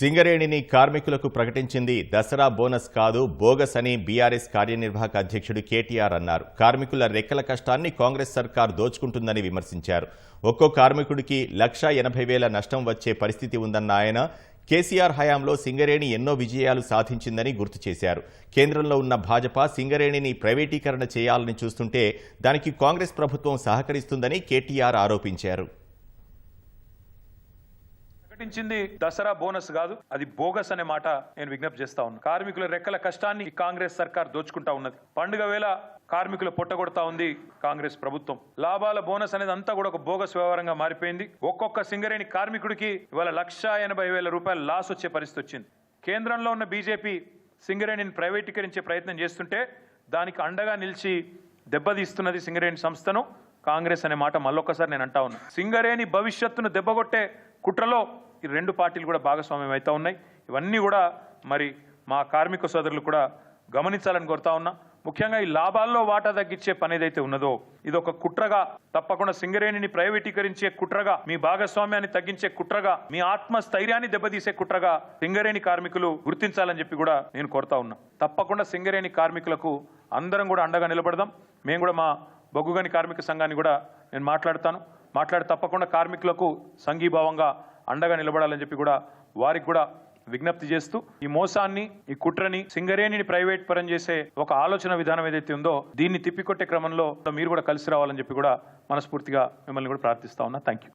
సింగరేణిని కార్మికులకు ప్రకటించింది దసరా బోనస్ కాదు బోగస్ అని బీఆర్ఎస్ కార్యనిర్వాహక అధ్యక్షుడు కేటీఆర్ అన్నారు. కార్మికుల రెక్కల కష్టాన్ని కాంగ్రెస్ సర్కార్ దోచుకుంటుందని విమర్శించారు. ఒక్కో కార్మికుడికి లక్ష ఎనభై వేల నష్టం వచ్చే పరిస్థితి ఉందన్న ఆయన కేసీఆర్ హయాంలో సింగరేణి ఎన్నో విజయాలు సాధించిందని గుర్తు చేశారు. కేంద్రంలో ఉన్న భాజపా సింగరేణిని ప్రైవేటీకరణ చేయాలని చూస్తుంటే దానికి కాంగ్రెస్ ప్రభుత్వం సహకరిస్తుందని కేటీఆర్ ఆరోపించారు. ప్రకటించింది దసరా బోనస్ కాదు అది బోగస్ అనే మాట నేను విజ్ఞప్తి చేస్తా ఉన్నాను కార్మికుల రెక్కల కష్టాన్ని కాంగ్రెస్ సర్కార్ దోచుకుంటా ఉన్నది. పండుగ వేళ కార్మికులు పొట్టగొడతా ఉంది కాంగ్రెస్ ప్రభుత్వం. లాభాల బోనస్ అనేది అంతా కూడా ఒక బోగస్ వ్యవహారంగా మారిపోయింది. ఒక్కొక్క సింగరేణి కార్మికుడికి ఇవాళ లక్ష ఎనభై వేల రూపాయల లాస్ వచ్చే పరిస్థితి వచ్చింది. కేంద్రంలో ఉన్న బీజేపీ సింగరేణిని ప్రైవేటీకరించే ప్రయత్నం చేస్తుంటే దానికి అండగా నిలిచి దెబ్బతీస్తున్నది సింగరేణి సంస్థను కాంగ్రెస్ అనే మాట మళ్ళొక్కసారి నేను అంటా ఉన్నా. సింగరేణి భవిష్యత్తును దెబ్బగొట్టే కుట్రలో ఈ రెండు పార్టీలు కూడా భాగస్వామ్యం అవుతా ఉన్నాయి. ఇవన్నీ కూడా మరి మా కార్మిక సోదరులు కూడా గమనించాలని కోరుతా ఉన్నా. ముఖ్యంగా ఈ లాభాల్లో వాటా తగ్గించే పని ఏదైతే ఉన్నదో ఇది ఒక కుట్రగా తప్పకుండా సింగరేణిని ప్రైవేటీకరించే కుట్రగా మీ భాగస్వామ్యాన్ని తగ్గించే కుట్రగా మీ ఆత్మస్థైర్యాన్ని దెబ్బతీసే కుట్రగా సింగరేణి కార్మికులు గుర్తించాలని చెప్పి కూడా నేను కోరుతా ఉన్నా. తప్పకుండా సింగరేణి కార్మికులకు అందరం కూడా అండగా నిలబడదాం. మేము కూడా మా బొగ్గుగని కార్మిక సంఘాన్ని కూడా నేను మాట్లాడతాను. మాట్లాడి తప్పకుండా కార్మికులకు సంఘీభావంగా అండగా నిలబడాలని చెప్పి కూడా వారికి కూడా విజ్ఞప్తి చేస్తూ ఈ మోసాన్ని ఈ కుట్రని సింగరేణిని ప్రైవేట్ పరం చేసే ఒక ఆలోచన విధానం ఏదైతే ఉందో దీన్ని తిప్పికొట్టే క్రమంలో మీరు కూడా కలిసి రావాలని చెప్పి కూడా మనస్ఫూర్తిగా మిమ్మల్ని కూడా ప్రార్థిస్తా ఉన్నా. Thank you